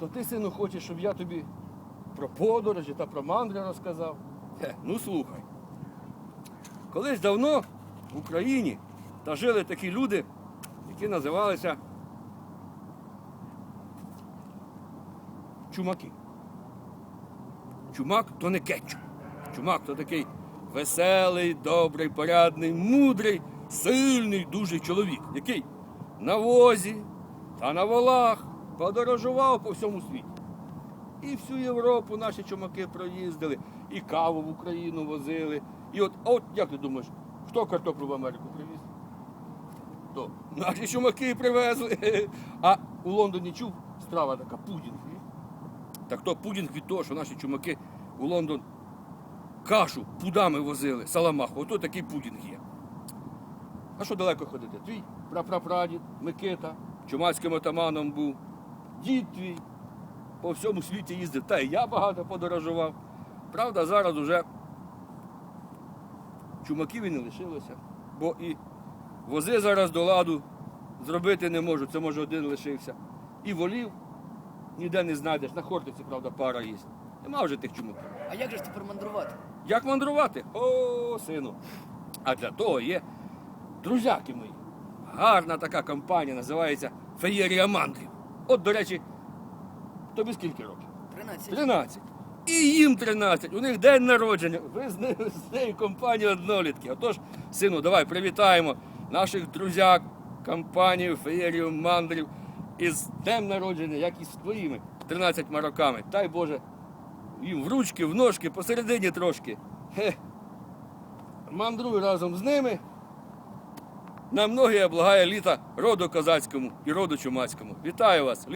То ти, сину, хочеш, щоб я тобі про подорожі та про мандри розказав? Хе, ну слухай. Колись давно в Україні та жили такі люди, які називалися чумаки. Чумак то не кетчуп. Чумак то такий веселий, добрий, порядний, мудрий, сильний, дуже чоловік, який на возі та на волах подорожував по всьому світі. І всю Європу наші чумаки проїздили, і каву в Україну возили. І от, от як ти думаєш, хто картоплю в Америку привіз? То наші чумаки привезли. А у Лондоні чув страва така пудінг. Так то пудінг від того, що наші чумаки у Лондон кашу пудами возили, саламаху. Ото такий пудінг є. А що далеко ходити? Твій прапрапрадід Микита, чумацьким отаманом був, дід твій по всьому світі їздив, та й я багато подорожував. Правда, зараз уже чумаків і не лишилося, бо і вози зараз до ладу зробити не можуть, це може один лишився. І волів ніде не знайдеш, на Хортиці, правда, пара є. Нема вже тих чумаків. А як же ж тепер мандрувати? Як мандрувати? О, сину. А для того є друзяки мої. Гарна така компанія, називається Феєрія мандрів. От, до речі, тобі скільки років? 13. 13. І їм 13. У них день народження. Ви з нею, з нею компанія однолітки. Отож, сину, давай привітаємо наших друзяк, компанію Феєрію мандрів із днем народження, як і з твоїми 13 роками. Дай Боже, їм в ручки, в ножки, посередині трошки. Хе. Мандруй разом з ними. На многі облагає літа роду козацькому і роду чумацькому. Вітаю вас!